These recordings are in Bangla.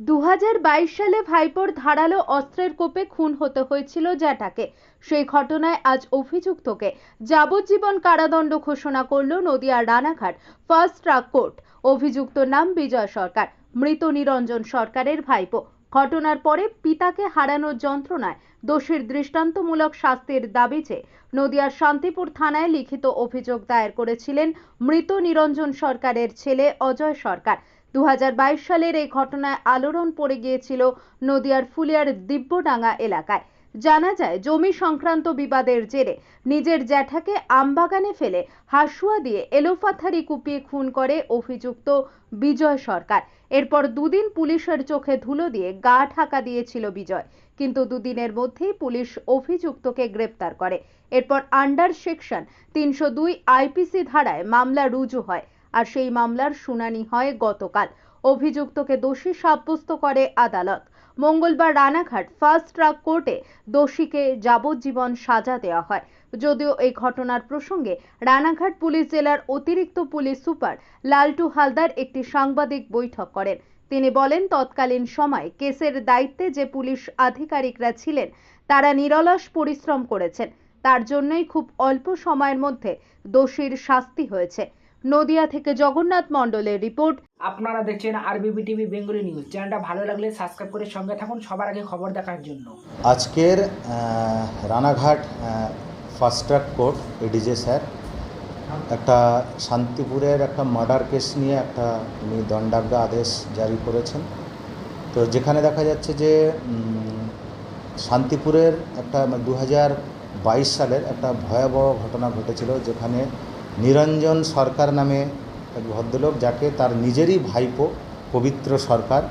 দু হাজার বাইশ সালে ভাইপোর ধারালো অস্ত্রের কোপে খুন হতে হয়েছিল জ্যাঠাকে। সেই ঘটনায় আজ অভিযুক্তকে যাবজ্জীবন কারাদণ্ড ঘোষণা করল নদিয়ার রানাঘাট ফার্স্ট ট্রাক কোর্ট। অভিযুক্ত নাম বিজয় সরকার, মৃত নিরঞ্জন সরকারের ভাইপো। ঘটনার পরে পিতাকে হারানোর যন্ত্রণায় দোষীর দৃষ্টান্তমূলক শাস্তির দাবি চেয়ে নদিয়ার শান্তিপুর থানায় লিখিত অভিযোগ দায়ের করেছিলেন মৃত নিরঞ্জন সরকারের ছেলে অজয় সরকার। দু হাজার বাইশ সালের এই ঘটনায় আলোড়ন পড়ে গিয়েছিল নদিয়ার ফুলিয়ার দিব্যডাঙ্গা এলাকায়। জানা যায়, জমি সংক্রান্ত বিবাদের জেরে নিজের জ্যাঠাকে আমবাগানে ফেলে হাসুয়া দিয়ে এলোফাথারি কুপিয়ে খুন করে অভিযুক্ত বিজয় সরকার। এরপর দুদিন পুলিশের চোখে ধুলো দিয়ে গা ঢাকা দিয়েছিল বিজয়। কিন্তু দুদিনের মধ্যেই পুলিশ অভিযুক্তকে গ্রেপ্তার করে। এরপর আন্ডার সেকশন তিনশো দুই আইপিসি ধারায় মামলা রুজু হয়। আর সেই মামলার শুনানি হয় গতকাল। অভিযুক্তকে দোষী সাব্যস্ত করে আদালত। মঙ্গলবার রানাঘাট ফার্স্ট ট্রাক কোর্টে দোষীকে যাবজ্জীবন সাজা দেওয়া হয়। যদিও এই ঘটনার প্রসঙ্গে রানাঘাট পুলিশ জেলার অতিরিক্ত পুলিশ সুপার লালটু হালদার একটি সাংবাদিক বৈঠক করেন। তিনি বলেন, তৎকালীন সময় কেসের দায়িত্বে যে পুলিশ আধিকারিকরা ছিলেন, তারা নিরলস পরিশ্রম করেছেন। তার জন্যই খুব অল্প সময়ের মধ্যে দোষীর শাস্তি হয়েছে। নদিয়া থেকে জগন্নাথ মণ্ডলের রিপোর্ট। আপনারা দেখছেন আরবিবি টিভি বেঙ্গলি নিউজ। চ্যানেলটা ভালো লাগলে সাবস্ক্রাইব করে সঙ্গে থাকুন সবার আগে খবর দেখার জন্য। আজকের Ranaghat first track court ADJ sir একটা শান্তিপুরের একটা মার্ডার কেস নিয়ে একটা উনি দণ্ডাজ্ঞা আদেশ জারি করেছেন। তো যেখানে দেখা যাচ্ছে যে শান্তিপুরের একটা দু হাজার বাইশ সালের একটা ভয়াবহ ঘটনা ঘটেছিল যেখানে নিরঞ্জন সরকার নামে এক ভদ্রলোক যাকে তার নিজেরই ভাইপো পবিত্র সরকার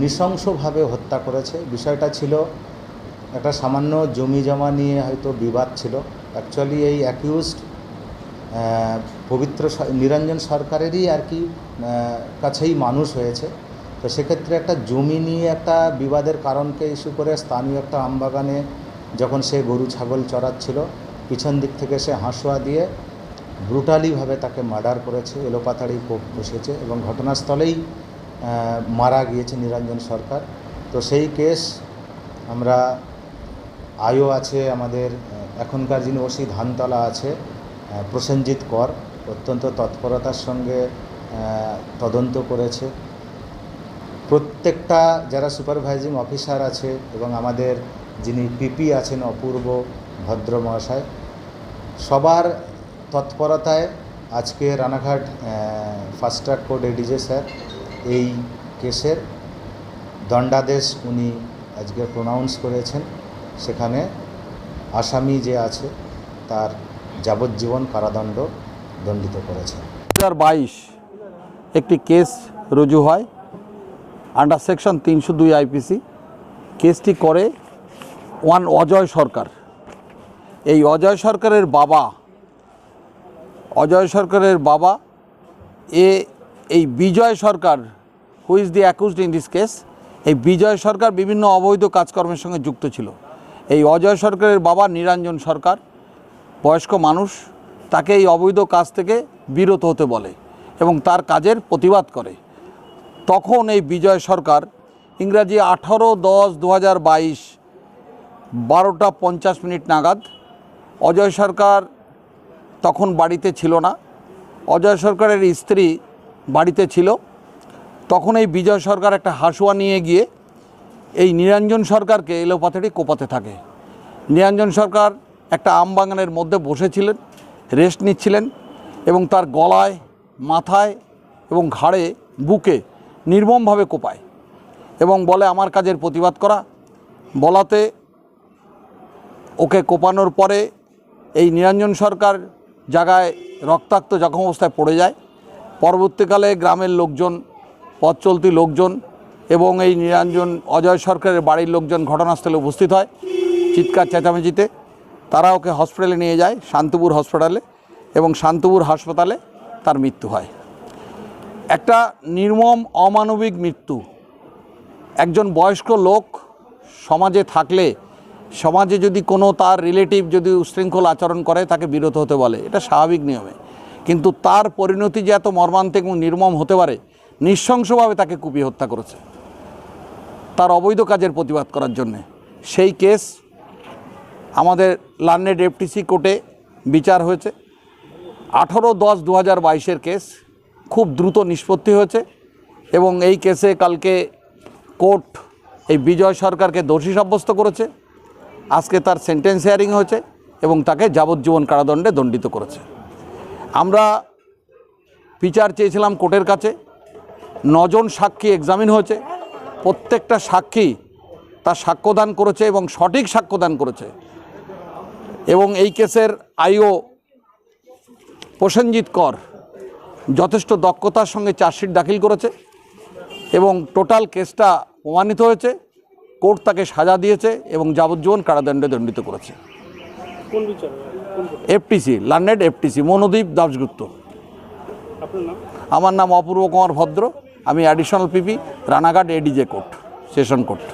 নৃশংসভাবে হত্যা করেছে। বিষয়টা ছিল, একটা সামান্য জমি জমা নিয়ে হয়তো বিবাদ ছিল। অ্যাকচুয়ালি এই অ্যাকিউজড পবিত্র নিরঞ্জন সরকারেরই আর কি কাছেই মানুষ হয়েছে। তো সেক্ষেত্রে একটা জমি নিয়ে একটা বিবাদের কারণকে ইস্যু করে স্থানীয় একটা আমবাগানে যখন সে গরু, ছাগল চড়াচ্ছিল, পিছন দিক থেকে সে হাঁসুয়া দিয়ে ব্রুটালিভাবে তাকে মার্ডার করেছে এলোপাতাড়ি কোপ বসেছে এবং ঘটনাস্থলেই মারা গিয়েছে নিরঞ্জন সরকার। তো সেই কেস আমরা আয়ও আছে আমাদের এখনকার যিনি ওসি ধানতলা আছে প্রসেনজিৎ কর, অত্যন্ত তৎপরতার সঙ্গে তদন্ত করেছে। প্রত্যেকটা যারা সুপারভাইজিং অফিসার আছে এবং আমাদের যিনি পিপি আছেন অপূর্ব ভদ্র মহাশয় সবার তৎপরতায় আজকে Ranaghat first track court ADJ sir এই কেসের দণ্ডাদেশ উনি আজকে প্রোনাউন্স করেছেন। সেখানে আসামি যে আছে, তার যাবজ্জীবন কারাদণ্ড দণ্ডিত করেছেন। বাইশ একটি কেস রুজু হয় আন্ডার সেকশন তিনশো দুই আইপিসি কেসটি করে ওয়ান অজয় সরকার। এই অজয় সরকারের বাবা অজয় সরকারের বাবা, এ, এই Bijoy Sarkar who is the accused in this case এই বিজয় সরকার বিভিন্ন অবৈধ কাজকর্মের সঙ্গে যুক্ত ছিল। এই অজয় সরকারের বাবা নিরঞ্জন সরকার, বয়স্ক মানুষ, তাকে এই অবৈধ কাজ থেকে বিরত হতে বলে এবং তার কাজের প্রতিবাদ করে। তখন এই বিজয় সরকার ইংরাজি আঠারো দশ দু হাজার বাইশ, বারোটা পঞ্চাশ মিনিট নাগাদ অজয় সরকার তখন বাড়িতে ছিল না। অজয় সরকারের স্ত্রী বাড়িতে ছিল। তখন এই বিজয় সরকার একটা হাসুয়া নিয়ে গিয়ে এই নিরঞ্জন সরকারকে এলোপাথারি কোপাতে থাকে। নিরঞ্জন সরকার একটা আম বাগানের মধ্যে বসেছিলেন, রেস্ট নিচ্ছিলেন এবং তার গলায়, মাথায় এবং ঘাড়ে, বুকে নির্মমভাবে কোপায় এবং বলে, আমার কাজের প্রতিবাদ করা। বলাতে ওকে কোপানোর পরে এই নিরঞ্জন সরকার জায়গায় রক্তাক্ত জখম অবস্থায় পড়ে যায়। পরবর্তীকালে গ্রামের লোকজন পথ চলতি লোকজন এবং এই নিরঞ্জন অজয় সরকারের বাড়ির লোকজন ঘটনাস্থলে উপস্থিত হয় চিৎকার চেঁচামেচিতে। তারা ওকে হসপিটালে নিয়ে যায়, শান্তিপুর হসপিটালে এবং শান্তিপুর হাসপাতালে তার মৃত্যু হয়। একটা নির্মম অমানবিক মৃত্যু। একজন বয়স্ক লোক সমাজে থাকলে সমাজে যদি কোনো তার রিলেটিভ যদি উশৃঙ্খল আচরণ করে, তাকে বিরত হতে বলে। এটা স্বাভাবিক নিয়মে। কিন্তু তার পরিণতি যে এত মর্মান্তিক এবং নির্মম হতে পারে, নৃশংসভাবে তাকে কুপিয়ে হত্যা করেছে। তার অবৈধ কাজের প্রতিবাদ করার জন্যে। সেই কেস আমাদের লার্নেড এফটিসি কোর্টে বিচার হয়েছে। আঠারো দশ দু হাজার বাইশের কেস খুব দ্রুত নিষ্পত্তি হয়েছে এবং এই কেসে কালকে কোর্ট এই বিজয় সরকারকে দোষী সাব্যস্ত করেছে। আজকে তার সেন্টেন্স হিয়ারিং হয়েছে এবং তাকে যাবজ্জীবন কারাদণ্ডে দণ্ডিত করেছে। আমরা বিচার চেয়েছিলাম কোর্টের কাছে, নজন সাক্ষী এক্সামিন হয়েছে, প্রত্যেকটা সাক্ষী তার সাক্ষ্যদান করেছে এবং সঠিক সাক্ষ্যদান করেছে। এবং এই কেসের আইও প্রসেনজিৎ কর যথেষ্ট দক্ষতার সঙ্গে চার্জশিট দাখিল করেছে এবং টোটাল কেসটা প্রমাণিত হয়েছে। কোর্ট তাকে সাজা দিয়েছে এবং যাবজ্জীবন কারাদণ্ডে দণ্ডিত করেছে? FTC learned FTC Manodip Dasgupta আমার নাম অপূর্ব কুমার ভদ্র আমি additional PP Ranaghat ADJ court session court.